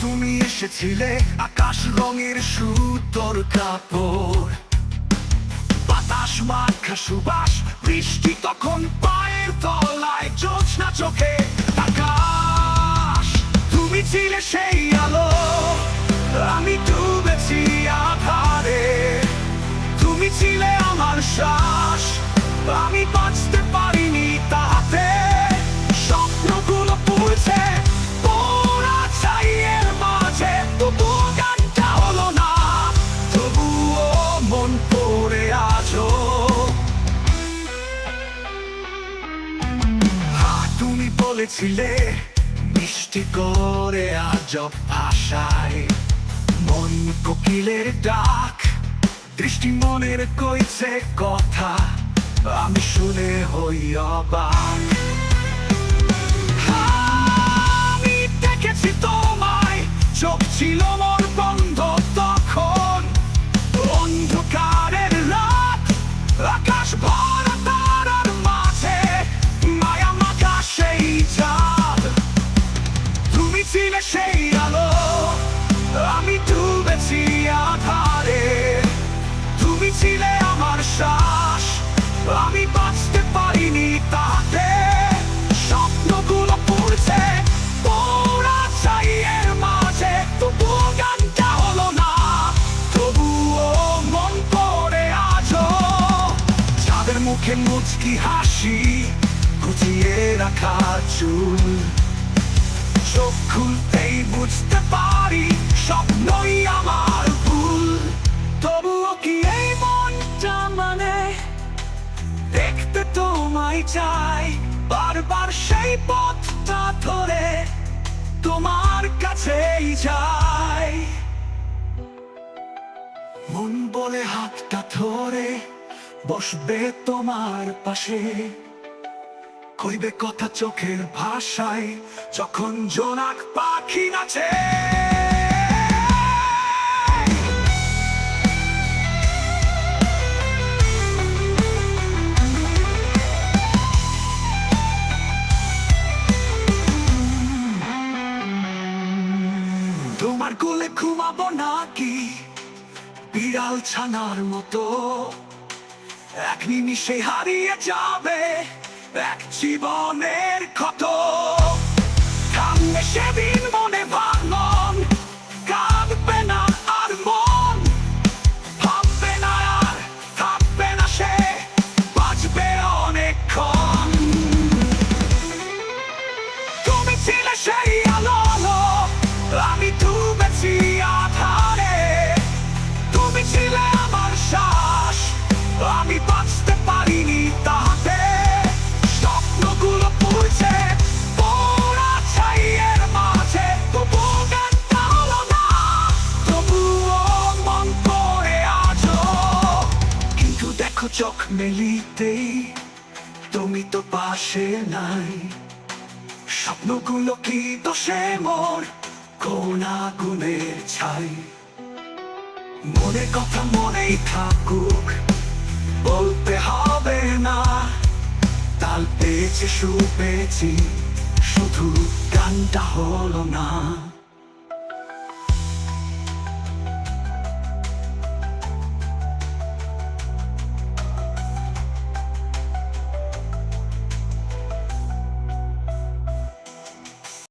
তুমি এসেছিলে আকাশ রঙের সুতোর কাপড়। বাতাস মাখা সুবাস, বৃষ্টি তখন পায়ের তলায় জোৎস্না চোখে। ছিলে সেই আলো আমি ডুবেছি আধারে। তুমি ছিলে আমার শ্বাস আমি বাঁচতে পারিনি তাতে স্বপ্নগুলো পড়ছে পোড়া ছাইয়ের মাঝে। তবুও গানটা না তবুও মন পড়ে হ্যাঁ, তুমি বলেছিলে মিষ্টি করে আজব ভাষায় মন কোকিলের ডাক, দৃষ্টি মনের কইছে কথা। আমি শুনে হই অবাক। ছিলে সেই আলো, আমি ডুবেছি আধারে। তুমি ছিলে আমার শ্বাস, আমি বাঁচতে পারিনি তাতে স্বপ্নগুলো পড়ছে, পোড়া ছাইয়ের মাঝে। তবুও গানটা হলো না, তবুও মন পড়ে আজও। চাঁদের মুখে মুচকি হাসি গুটিয়ে রাখা চুল চোখ খুলতেই বুঝতে পারি, স্বপ্নই আমার ভুল। তবুও কি এই মনটা মানে? দেখতে তোমায় চাই, বারবার সেই পথটা ধরে তোমার কাছেই যাই। মন বলে হাতটা ধরে, বসবে তোমার পাশে। কইবে কথা চোখের ভাষায়, যখন জোনাক পাখি নাচে। তোমার কোলে ঘুমাবো নাকি? বিড়াল ছানার মতো। এক নিমিষে হারিয়ে যাবে। এক জীবনের ক্ষত কান্নে সেদিন মনে চোখ মেলিতেই তুমি তো পাশে নাই। স্বপ্নগুলো কি দোষে মোর কোনা আগুনের ছাই? মনে কথা মনেই থাকুক, বলতে হবে না। তাল পেয়েছে সু পেয়েছি, শুধু গানটা হলো না।